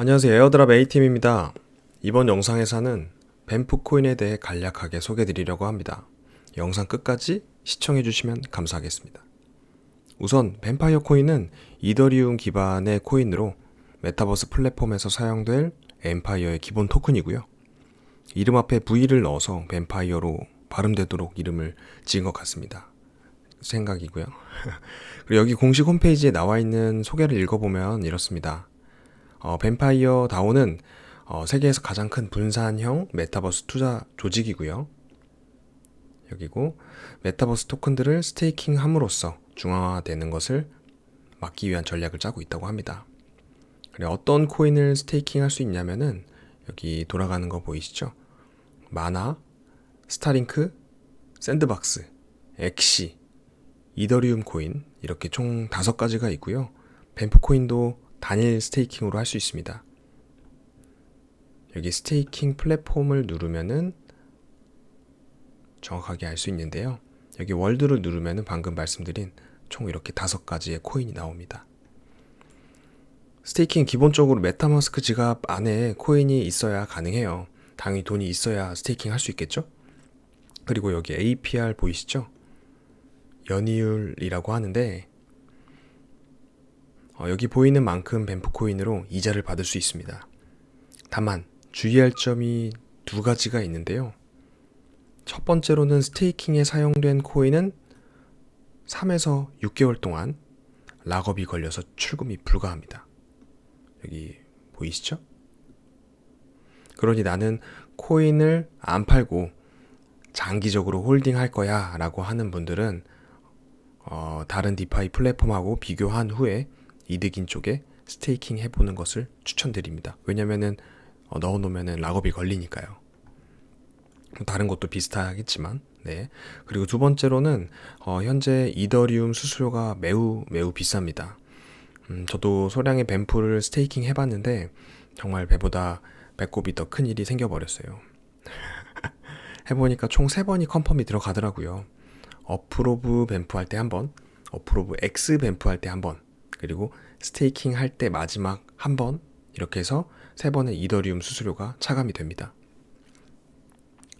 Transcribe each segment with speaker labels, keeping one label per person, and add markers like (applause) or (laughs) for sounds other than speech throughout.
Speaker 1: 안녕하세요. 에어드랍 A팀입니다. 이번 영상에서는 뱀프 코인에 대해 간략하게 소개해 드리려고 합니다. 영상 끝까지 시청해 주시면 감사하겠습니다. 우선 뱀파이어 코인은 이더리움 기반의 코인으로 메타버스 플랫폼에서 사용될 엠파이어의 기본 토큰이고요. 이름 앞에 V를 넣어서 뱀파이어로 발음되도록 이름을 지은 것 같습니다. 생각이고요. (laughs) 그리고 여기 공식 홈페이지에 나와 있는 소개를 읽어보면 이렇습니다. 어, 뱀파이어 다오는 어, 세계에서 가장 큰 분산형 메타버스 투자 조직이고요. 여기고 메타버스 토큰들을 스테이킹 함으로써 중앙화되는 것을 막기 위한 전략을 짜고 있다고 합니다. 그래 어떤 코인을 스테이킹 할 수 있냐면은 여기 돌아가는 거 보이시죠? 마나, 스타링크, 샌드박스, 엑시, 이더리움 코인 이렇게 총 다섯 가지가 있고요. 뱀프 코인도 단일 스테이킹으로 할 수 있습니다. 여기 스테이킹 플랫폼을 누르면은 정확하게 알 수 있는데요. 여기 월드를 누르면은 방금 말씀드린 총 이렇게 다섯 가지의 코인이 나옵니다. 스테이킹 기본적으로 메타마스크 지갑 안에 코인이 있어야 가능해요. 당연히 돈이 있어야 스테이킹 할 수 있겠죠? 그리고 여기 APR 보이시죠? 연이율이라고 하는데 어, 여기 보이는 만큼 뱀프 코인으로 이자를 받을 수 있습니다. 다만 주의할 점이 두 가지가 있는데요. 첫 번째로는 스테이킹에 사용된 코인은 3에서 6개월 동안 락업이 걸려서 출금이 불가합니다. 여기 보이시죠? 그러니 나는 코인을 안 팔고 장기적으로 홀딩 할 거야 라고 하는 분들은 어, 다른 디파이 플랫폼하고 비교한 후에 이득인 쪽에 스테이킹 해보는 것을 추천드립니다. 왜냐면은 어, 넣어놓으면은 락업이 걸리니까요. 다른 것도 비슷하겠지만, 네. 그리고 두 번째로는 어, 현재 이더리움 수수료가 매우 매우 비쌉니다. 음, 저도 소량의 뱀프를 스테이킹 해봤는데 정말 배보다 배꼽이 더 큰 일이 생겨버렸어요. (laughs) 해보니까 총 세 번이 컨펌이 들어가더라고요. 어프로브 뱀프 할 때 한 번, 어프로브 X 뱀프 할 때 한 번, 그리고 스테이킹 할 때 마지막 한 번, 이렇게 해서 세 번의 이더리움 수수료가 차감이 됩니다.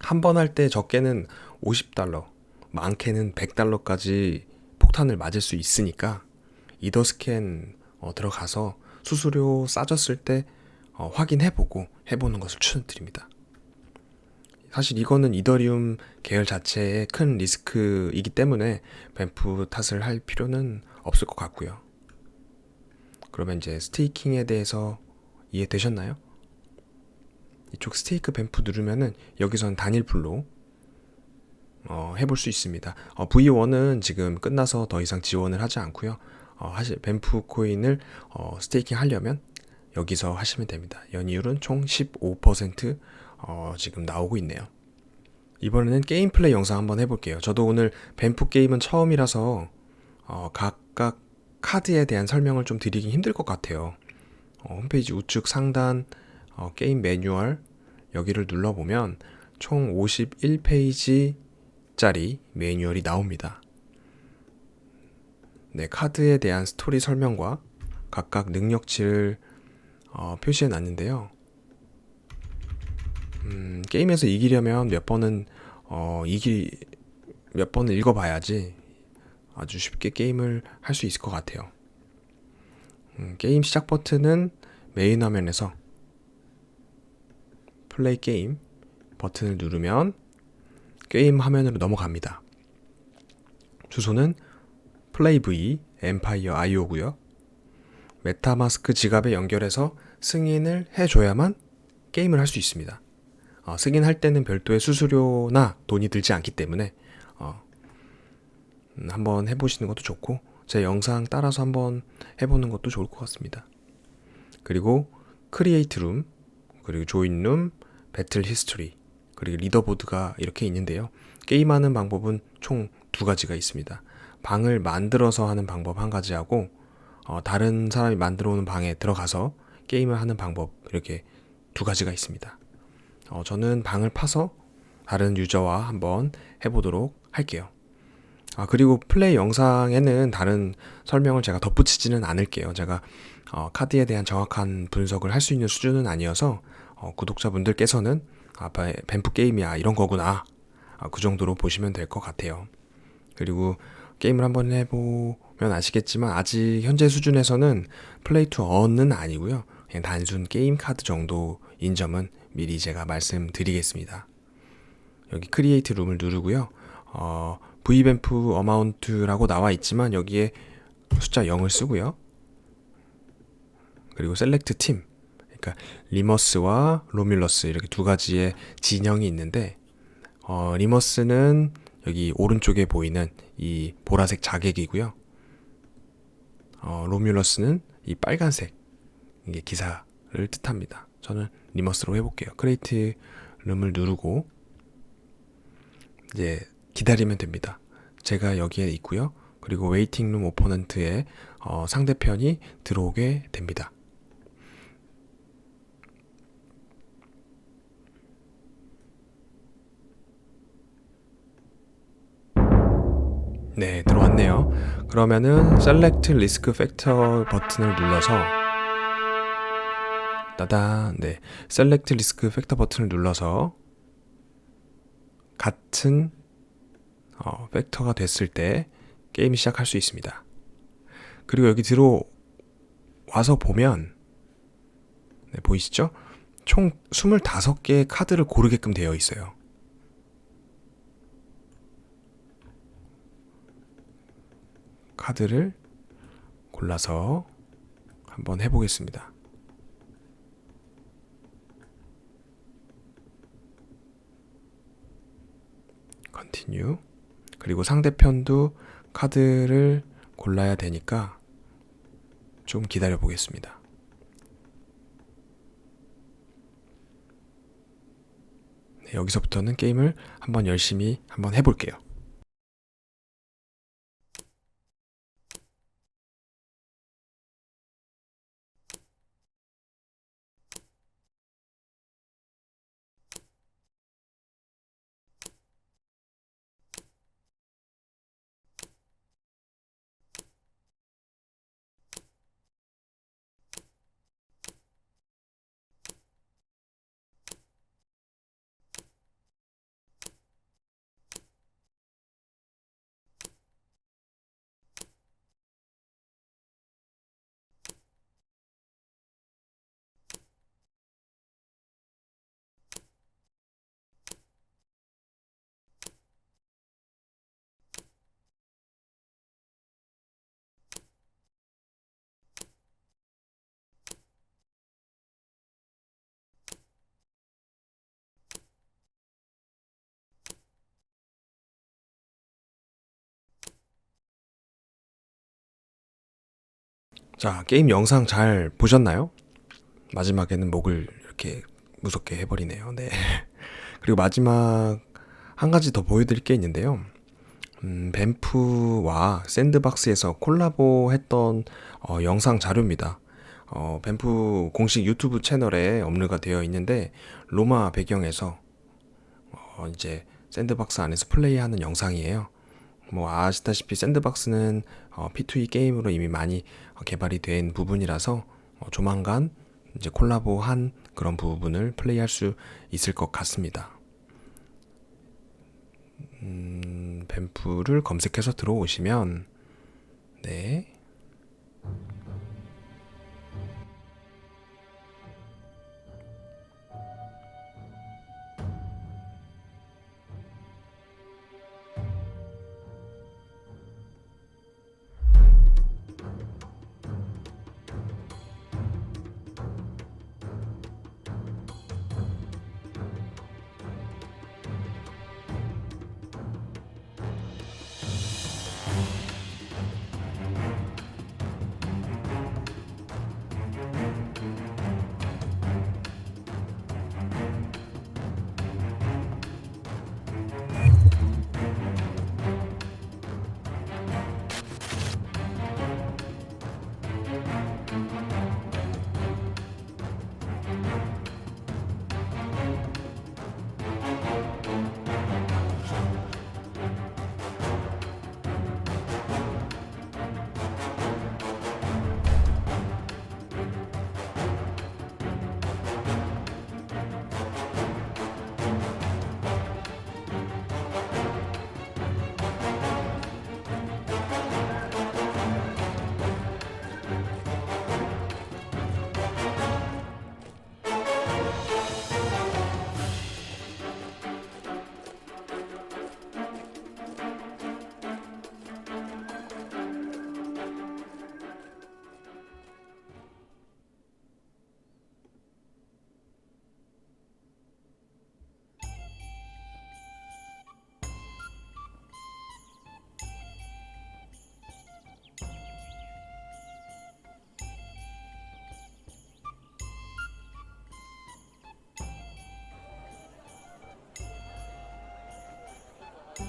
Speaker 1: 한 번 할 때 적게는 50달러, 많게는 100달러까지 폭탄을 맞을 수 있으니까 이더 스캔 어, 들어가서 수수료 싸졌을 때 어, 확인해보고 해보는 것을 추천드립니다. 사실 이거는 이더리움 계열 자체의 큰 리스크이기 때문에 뱀프 탓을 할 필요는 없을 것 같고요. 그러면 이제 스테이킹에 대해서 이해되셨나요? 이쪽 스테이크 뱀프 누르면은 여기선 단일 풀로 어, 해볼 수 있습니다. 어, V1은 지금 끝나서 더 이상 지원을 하지 않고요. 어, 하실 뱀프 코인을 어, 스테이킹 하려면 여기서 하시면 됩니다. 연이율은 총 15% 어, 지금 나오고 있네요. 이번에는 게임 플레이 영상 한번 해볼게요. 저도 오늘 뱀프 게임은 처음이라서 어, 각각 카드에 대한 설명을 좀 드리기 힘들 것 같아요. 어, 홈페이지 우측 상단 어, 게임 매뉴얼 여기를 눌러보면 총 51페이지짜리 매뉴얼이 나옵니다. 네, 카드에 대한 스토리 설명과 각각 능력치를 어, 표시해 놨는데요. 음, 게임에서 이기려면 몇 번은 어, 이기 몇 번을 읽어봐야지 아주 쉽게 게임을 할 수 있을 것 같아요. 음, 게임 시작 버튼은 메인 화면에서 플레이 게임 버튼을 누르면 게임 화면으로 넘어갑니다. 주소는 플레이 V 엠파이어 IO고요. 메타마스크 지갑에 연결해서 승인을 해줘야만 게임을 할 수 있습니다. 어, 승인할 때는 별도의 수수료나 돈이 들지 않기 때문에 어, 음, 한번 해보시는 것도 좋고 제 영상 따라서 한번 해보는 것도 좋을 것 같습니다. 그리고 크리에이트 룸, 그리고 조인 룸, 배틀 히스토리, 그리고 리더보드가 이렇게 있는데요. 게임하는 방법은 총 두 가지가 있습니다. 방을 만들어서 하는 방법 한 가지하고 어, 다른 사람이 만들어 오는 방에 들어가서 게임을 하는 방법 이렇게 두 가지가 있습니다. 어, 저는 방을 파서 다른 유저와 한번 해보도록 할게요. 아, 그리고 플레이 영상에는 다른 설명을 제가 덧붙이지는 않을게요. 제가 어, 카드에 대한 정확한 분석을 할 수 있는 수준은 아니어서 어, 구독자분들께서는 아, 바- 뱀프 게임이야 이런 거구나 아, 그 정도로 보시면 될 것 같아요. 그리고 게임을 한번 해보면 아시겠지만 아직 현재 수준에서는 플레이 투 언은 아니고요. 그냥 단순 게임 카드 정도인 점은 미리 제가 말씀드리겠습니다. 여기 크리에이트 룸을 누르고요. 어, V뱀프 어마운트라고 나와 있지만 여기에 숫자 0을 쓰고요. 그리고 셀렉트 팀. 그러니까 리머스와 로뮬러스 이렇게 두 가지의 진영이 있는데 어, 리머스는 여기 오른쪽에 보이는 이 보라색 자객이고요. 어, 로뮬러스는 이 빨간색 이게 기사를 뜻합니다. 저는 리머스로 해볼게요. 크레이트 룸을 누르고 이제 기다리면 됩니다. 제가 여기에 있고요. 그리고 웨이팅 룸 오포넌트에 어, 상대편이 들어오게 됩니다. 네, 들어왔네요. 그러면은 Select Risk Factor 버튼을 눌러서 따단, 네, Select Risk Factor 버튼을 눌러서 같은 어, 팩터가 됐을 때 게임이 시작할 수 있습니다. 그리고 여기 들어와서 보면 네, 보이시죠? 총 25개의 카드를 고르게끔 되어 있어요. 카드를 골라서 한번 해보겠습니다. 컨티뉴 그리고 상대편도 카드를 골라야 되니까 좀 기다려 보겠습니다. 네, 여기서부터는 게임을 한번 열심히 한번 해볼게요. 자, 게임 영상 잘 보셨나요? 마지막에는 목을 이렇게 무섭게 해버리네요. 네. (laughs) 그리고 마지막 한 가지 더 보여드릴 게 있는데요. 음, 뱀프와 샌드박스에서 콜라보 했던 어, 영상 자료입니다. 어, 뱀프 공식 유튜브 채널에 업로드가 되어 있는데 로마 배경에서 어, 이제 샌드박스 안에서 플레이하는 영상이에요. 뭐 아시다시피 샌드박스는 어, P2E 게임으로 이미 많이 어, 개발이 된 부분이라서 어, 조만간 이제 콜라보한 그런 부분을 플레이할 수 있을 것 같습니다. 음, 뱀프를 검색해서 들어오시면 네.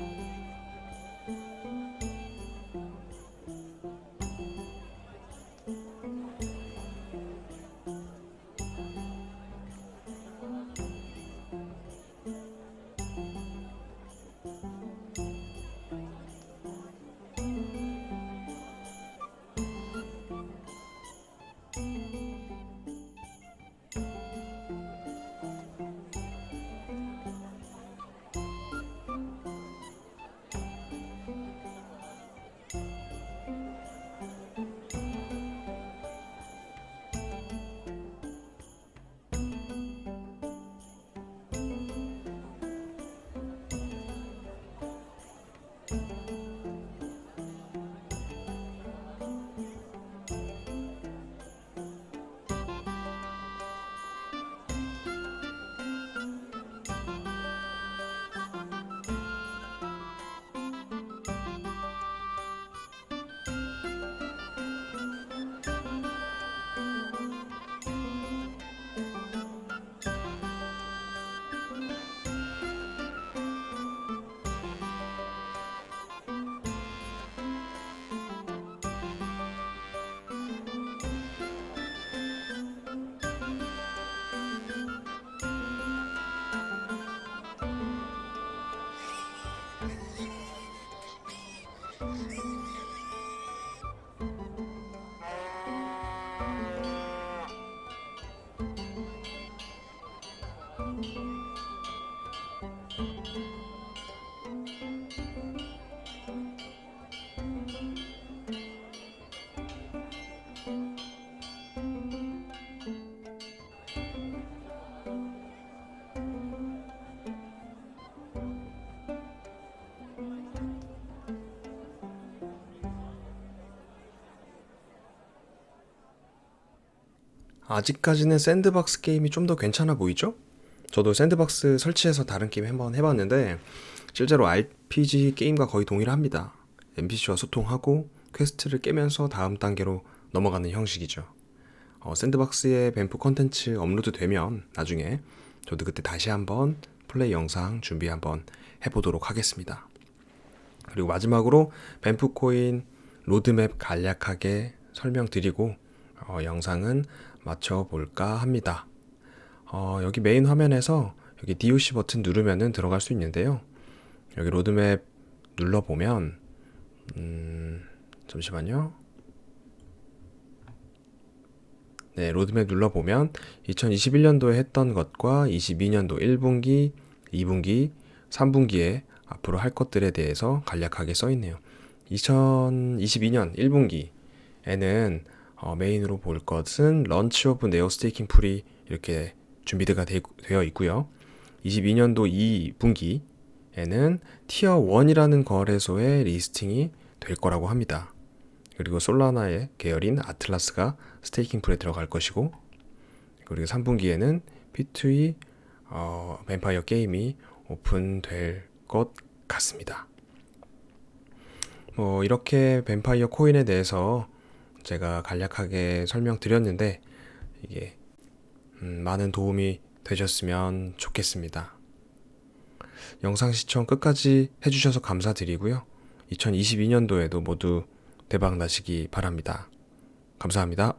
Speaker 1: Thank you. 아직까지는 샌드박스 게임이 좀 더 괜찮아 보이죠? 저도 샌드박스 설치해서 다른 게임 한번 해봤는데 실제로 RPG 게임과 거의 동일합니다. NPC와 소통하고 퀘스트를 깨면서 다음 단계로 넘어가는 형식이죠. 어, 샌드박스에 뱀프 컨텐츠 업로드 되면 나중에 저도 그때 다시 한번 플레이 영상 준비 한번 해보도록 하겠습니다. 그리고 마지막으로 뱀프 코인 로드맵 간략하게 설명드리고 어, 영상은 맞춰볼까 합니다. 어, 여기 메인 화면에서 여기 DOC 버튼 누르면은 들어갈 수 있는데요. 여기 로드맵 눌러보면, 음, 잠시만요. 네, 로드맵 눌러보면 2021년도에 했던 것과 22년도 1분기, 2분기, 3분기에 앞으로 할 것들에 대해서 간략하게 써 있네요. 2022년 1분기에는 어, 메인으로 볼 것은 런치 오브 네오 스테이킹 풀이 이렇게 준비가 되, 되어 있고요. 22년도 2분기에는 티어 1이라는 거래소의 리스팅이 될 거라고 합니다. 그리고 솔라나의 계열인 아틀라스가 스테이킹 풀에 들어갈 것이고 그리고 3분기에는 P2E 어, 뱀파이어 게임이 오픈될 것 같습니다. 뭐 이렇게 뱀파이어 코인에 대해서 제가 간략하게 설명드렸는데 이게 음, 많은 도움이 되셨으면 좋겠습니다. 영상 시청 끝까지 해주셔서 감사드리고요. 2022년도에도 모두 대박 나시기 바랍니다. 감사합니다.